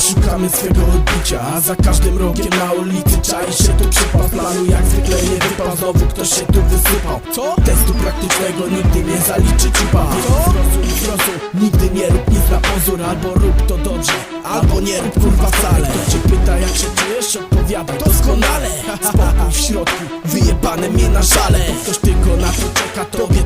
szukamy swego odbicia A za każdym rogiem na ulicy czai się tu przypał planu Jak zwykle nie wypał, znowu ktoś się tu wysypał. Co? Testu praktycznego nigdy nie zaliczy ci pan. Zrozum, zrozum, nigdy nie rób nic na pozór Albo rób to dobrze, albo nie rób kurwa wcale. Kto cię pyta jak się czujesz, odpowiadaj doskonale. Spokój w środku, wyjebane mnie na żale To ktoś tylko na to czeka, tobie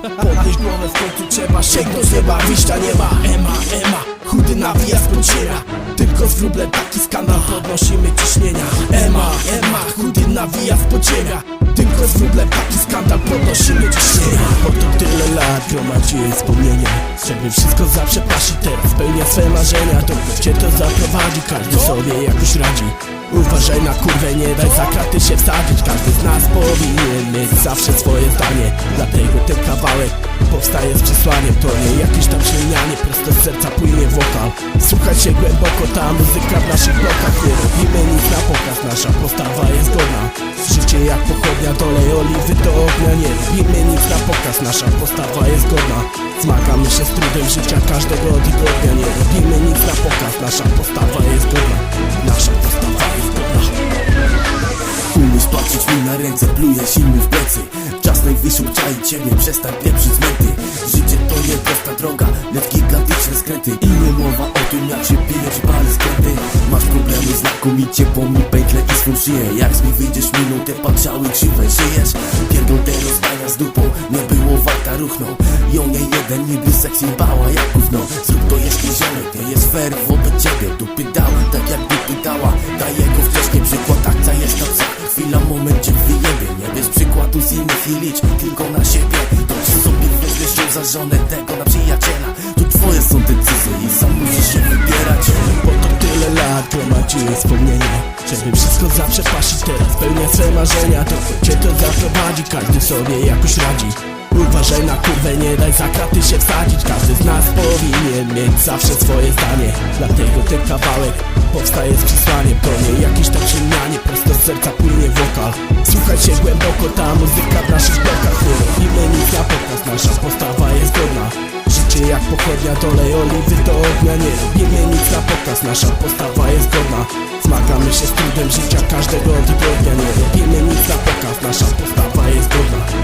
ucieka Podnieś głowę w końcu trzeba sięgnąć nieba Wyjścia nie ma, Ema, Ema Chudy nawija pociera. Tylko z wróblem taki skandal Podnosimy ciśnienia. Ema, Ema Chudy nawija w podziemia Tylko z wróblem taki skandal Podnosimy ciśnienia. Po to tyle lat gromadziłem wspomnienia. Żeby wszystko zaprzepaścić teraz Spełnia swe marzenia. Dokąd cię to zaprowadzi? Każdy sobie jakoś radzi Uważaj na kurwę, nie daj za kraty się wsadzić Każdy z nas powinien mieć zawsze swoje zdanie. Dlatego ten kawałek powstaje z przesłaniem. To nie jakieś tam ślinianie, prosto z serca płynie wokal. Słuchaj się głęboko, ta muzyka w naszych blokach. Nie robimy nic na pokaz, nasza postawa jest godna. Życie jak pochodnia, dolej oliwy do ognia Nie robimy nic na pokaz, nasza postawa jest godna. Zmagamy się z trudem życia każdego tygodnia Nie robimy nic na pokaz, nasza postawa mi na ręce, plujesz innym w plecy. Czas najwyższy czai ciebie, przestań pieprzyć zmęty Życie to nie prosta droga, lecz gigantyczne skręty. I nie mowa o tym jak się pijesz pary skręty. Masz problemy znakomicie, pomnij pętle i swą szyję. Jak z niej wyjdziesz minutę, patrzały krzywe żyjesz. Pierdol te rozdania z dupą, nie było warta ruchną. On nie jeden niby seks i bała jak gówno. Zrób to jeśli ziomek nie jest fair wobec ciebie. Dupy dała, tak jak dupy dała Daję go wcześniej przykład, innych i licz tylko na siebie. To czy sobie weźmiesz za żonę tego na przyjaciela. To twoje są decyzje i sam musisz się wybierać. Po to tyle lat gromadziłem wspomnienia Żeby wszystko zaprzepaścić teraz Spełnia swe marzenia To cię to zaprowadzi. Każdy sobie jakoś radzi. Uważaj na kurwę, nie daj za kraty się wsadzić. Każdy z nas powinien mieć zawsze swoje zdanie. Dlatego ten kawałek powstaje z przesłaniem To nie jakieś tam ciemnianie, prosto z serca płynie wokal Cię głęboko ta muzyka w naszych tokach Robimy nic na pokaz, nasza postawa jest godna. Życie jak pochodnia, dolej oliwy do ognia Nie robimy nic na pokaz, nasza postawa jest godna. Zmagamy się z trudem życia każdego tygodnia Nie. Robimy nic na pokaz, nasza postawa jest godna.